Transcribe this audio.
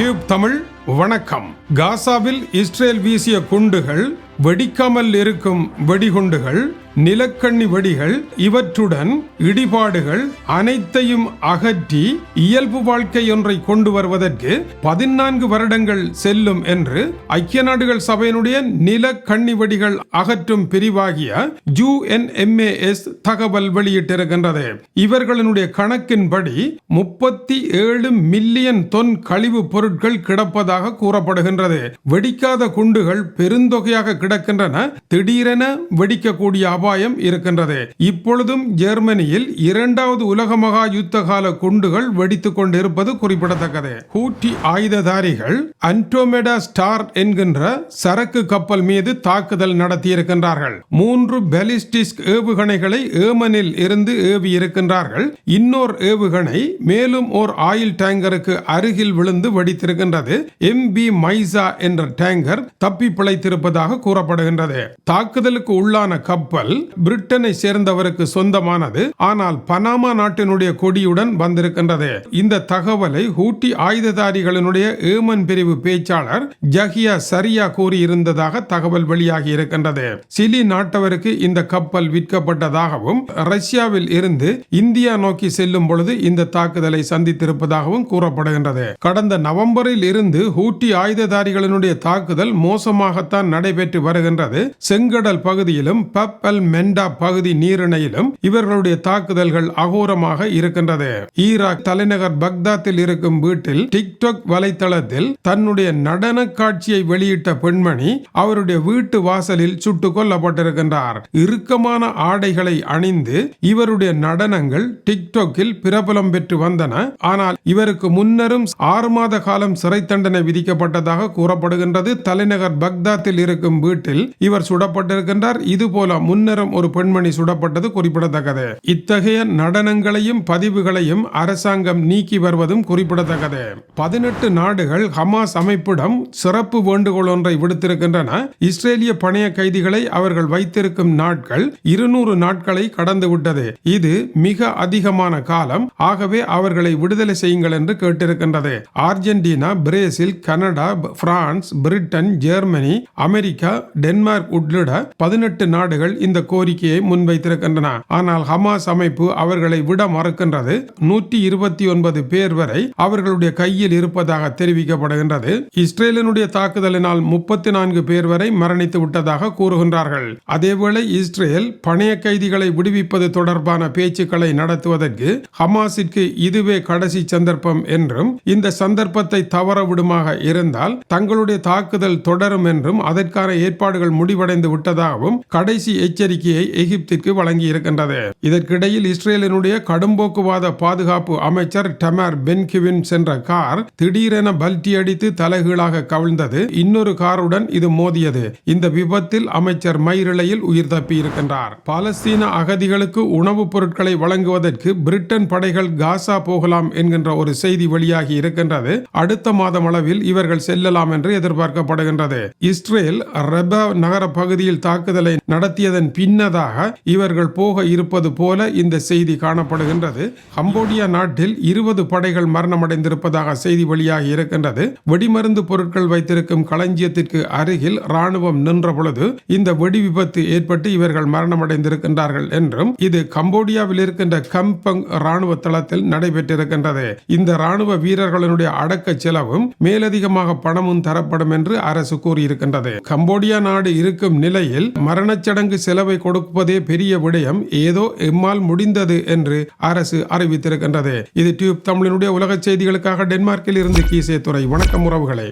Tube Tamil வணக்கம். காசாவில் Israel வீசிய குண்டுகள் வெடிக்காமல் இருக்கும் வெடிகுண்டுகள் நிலக்கண்ணி வெடிகள் இவற்றுடன் இடிபாடுகள் அனைத்தையும் அகற்றி இயல்பு வாழ்க்கை ஒன்றை கொண்டு வருவதற்கு பதினான்கு வருடங்கள் செல்லும் என்று ஐக்கிய நாடுகள் சபையினுடைய நிலக்கண்ணி வெடிகள் அகற்றும் பிரிவாகிய யுஎன்எம்ஏஎஸ் தகவல் வெளியிட்டிருக்கின்றது. இவர்களினுடைய கணக்கின்படி முப்பத்தி ஏழு மில்லியன் தொன் கழிவு பொருட்கள் கிடப்பதாக கூறப்படுகின்றது. வெடிக்காத குண்டுகள் பெருந்தொகையாக கிடக்கின்றன. திடீரென வெடிக்கக்கூடிய அபாயம் இருக்கின்றது. இப்பொழுதும் ஜெர்மனியில் இரண்டாவது உலக மகா யுத்த கால குண்டுகள் வெடித்துக் கொண்டிருப்பது குறிப்பிடத்தக்கது. ஹூட்டி ஆயுததாரிகள் அன்டோமெடா ஸ்டார் என்கின்ற சரக்கு கப்பல் மீது தாக்குதல் நடத்தியிருக்கின்றார்கள். மூன்று பெலிஸ்டிக் ஏவுகணைகளை ஏமனில் இருந்து ஏவி இருக்கின்றார்கள் இன்னொரு ஏவுகணை மேலும் ஓர் ஆயில் டேங்கருக்கு அருகில் விழுந்து வெடித்திருக்கின்றது. எம் பி மைசா என்ற டேங்கர் தப்பி பிழைத்திருப்பதாக கூறப்படுகின்றது. தாக்குதலுக்கு உள்ளான கப்பல் பிரிட்டனை சேர்ந்தவருக்கு சொந்தமானது ஆனால் பனாமா நாட்டினுடைய கொடியுடன் வந்திருக்கின்றது. இந்த தகவலை ஹூட்டி ஆயுததாரிகளினுடைய ஏமன் பிரிவு பேச்சாளர் ஜஹியா சரியா கூறியிருந்ததாக தகவல் வெளியாகி இருக்கின்றது. சிலி நாட்டவருக்கு இந்த கப்பல் விற்கப்பட்டதாகவும் ரஷ்யாவில் இருந்து இந்தியா நோக்கி செல்லும் பொழுது இந்த தாக்குதலை சந்தித்திருப்பதாகவும் கூறப்படுகின்றது. கடந்த நவம்பரில் இருந்து ஹூட்டி ஆயுததாரிகளினுடைய தாக்குதல் மோசமாகத்தான் நடைபெற்று வருகின்றது. செங்கடல் பகுதியிலும் பப் அல் மெண்டா பகுதி நீரிணையிலும் இவர்களுடைய தாக்குதல்கள் அகோரமாக இருக்கின்றது. ஈராக் தலைநகர் பக்தாத்தில் இருக்கும் வீட்டில் டிக்டாக் வலைத்தளத்தில் தன்னுடைய நடன காட்சியை வெளியிட்ட பெண்மணி அவருடைய வீட்டு வாசலில் சுட்டுக் கொல்லப்பட்டிருக்கின்றார். இறுக்கமான ஆடைகளை அணிந்து இவருடைய நடனங்கள் டிக்டாக்கில் பிரபலம் பெற்று வந்தன. ஆனால் இவருக்கு முன்னரும் ஆறு மாத காலம் சிறை தண்டனை தண்டனை விதிக்கப்பட்டதாக கூறப்படுகின்றது. தலைநகர் பக்தாத்தில் இருக்கும் வீட்டில் இவர் சுடப்பட்டிருக்கின்றார். இதுபோல முன்னரும் ஒரு பெண்மணி சுடப்பட்டது குறிப்பிடத்தக்கது. இத்தகைய நடனங்களையும் பதிவுகளையும் அரசாங்கம் நீக்கி வருவதும் குறிப்பிடத்தக்கது. பதினெட்டு நாடுகள் ஹமாஸ் அமைப்பிடம் சிறப்பு வேண்டுகோள் ஒன்றை விடுத்திருக்கின்றன. இஸ்ரேலிய பணைய கைதிகளை அவர்கள் வைத்திருக்கும் நாட்கள் இருநூறு நாட்களை கடந்துவிட்டது இது மிக அதிகமான காலம். ஆகவே அவர்களை விடுதலை செய்யுங்கள் என்று கேட்டிருக்கின்றது. Argentina Brazil Canada France Britain Germany America Denmark உட்பட பதினெட்டு நாடுகள் இந்த கோரிக்கையை முன்வைத்திருக்கின்றன. ஆனால் ஹமாஸ் அமைப்பு அவர்களை விட மறுக்கின்றது. நூற்றி இருபத்தி ஒன்பது பேர் வரை அவர்களுடைய கையில் இருப்பதாக தெரிவிக்கப்படுகின்றது. இஸ்ரேலினுடைய தாக்குதலினால் முப்பத்தி நான்கு பேர் வரை மரணித்து விட்டதாக கூறுகின்றார்கள். அதேவேளை இஸ்ரேல் பணைய கைதிகளை விடுவிப்பது தொடர்பான பேச்சுக்களை நடத்துவதற்கு ஹமாஸிற்கு இதுவே கடைசி சந்தர்ப்பம் என்றும் இந்த சந்தர்ப்பத்தை தவற அதிகமாக இருந்தால் தங்களுடைய தாக்குதல் தொடரும் என்றும் அதற்கான ஏற்பாடுகள் முடிவடைந்து விட்டதாகவும் கடைசி எச்சரிக்கையை எகிப்திற்கு வழங்கி இருக்கின்றது இதற்கிடையில் இஸ்ரேலினுடைய கடும்போக்குவாத பாதுகாப்பு அமைச்சர் டமர் பென்கிவின் சென்ற கார் திடீரென பல்டி அடித்து தலைகீழாக கவிழ்ந்தது. இன்னொரு காருடன் இது மோதியது. இந்த விபத்தில் அமைச்சர் மயிரிழையில் உயிர் தப்பி இருக்கின்றார் பாலஸ்தீன அகதிகளுக்கு உணவுப் பொருட்களை வழங்குவதற்கு பிரிட்டன் படைகள் காசா போகலாம் என்கின்ற ஒரு செய்தி வெளியாகி இருக்கின்றது. அடுத்த மாதம் அளவில் அளவில் இவர்கள் செல்லலாம் என்று எதிர்பார்க்கப்படுகின்றது. இஸ்ரேல் ரெபா நகர பகுதியில் தாக்குதலை நடத்தியதன் பின்னதாக இவர்கள் போக இருப்பது போல இந்த செய்தி காணப்படுகின்றது. கம்போடியா நாட்டில் இருபது படைகள் மரணமடைந்திருப்பதாக செய்தி வெளியாகி இருக்கின்றது. வெடிமருந்து பொருட்கள் வைத்திருக்கும் களஞ்சியத்திற்கு அருகில் ராணுவம் நின்ற பொழுது இந்த வெடி விபத்து ஏற்பட்டு இவர்கள் மரணமடைந்திருக்கின்றார்கள் என்றும் இது கம்போடியாவில் இருக்கின்ற கம்பங் ராணுவ தளத்தில் நடைபெற்றிருக்கின்றது. இந்த ராணுவ வீரர்களுடைய அடக்க செலவும் மேல் மேலதிகமாக பணமும் தரப்படும் என்று அரசு கூறியிருக்கின்றது. கம்போடியா நாடு இருக்கும் நிலையில் மரணச்சடங்கு செலவை கொடுப்பதே பெரிய விடயம். ஏதோ எம்மால் முடிந்தது என்று அரசு அறிவித்திருக்கின்றது. இது டியூப் தமிழினுடைய உலக செய்திகளுக்காக டென்மார்க்கில் இருந்து கீசே துறை வணக்கம் உறவுகளே.